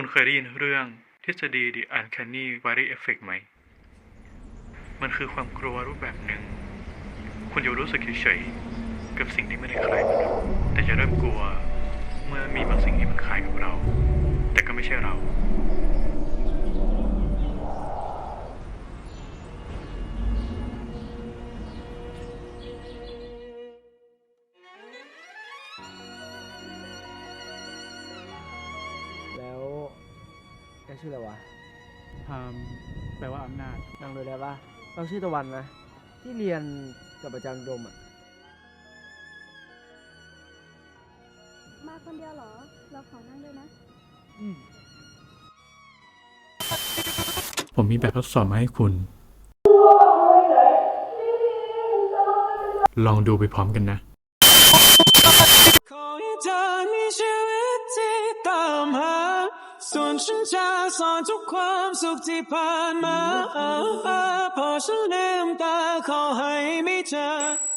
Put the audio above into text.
คุณเคยได้ยินเรื่องทฤษฎี The Uncanny Valley Effect ไหม มันคือความกลัวรูปแบบหนึ่ง คุณจะรู้สึกเฉยๆกับสิ่งที่ไม่ได้คล้ายมนุษย์แต่จะเริ่มกลัว ชื่ออะไรวะพามแปลว่าอำนาจนั่งเลยได้ปะเราชื่อตะวันนะ ที่เรียนกับอาจารย์อุดมอะ มาคนเดียวเหรอ เราขอนั่งด้วยนะ ผมมีแบบทดสอบมาให้คุณ ลองดูไปพร้อมกันนะ ส่วนฉันจะสอนทุกความสุขที่ผ่านมาพอฉันลืมตาขอให้ไม่เจอ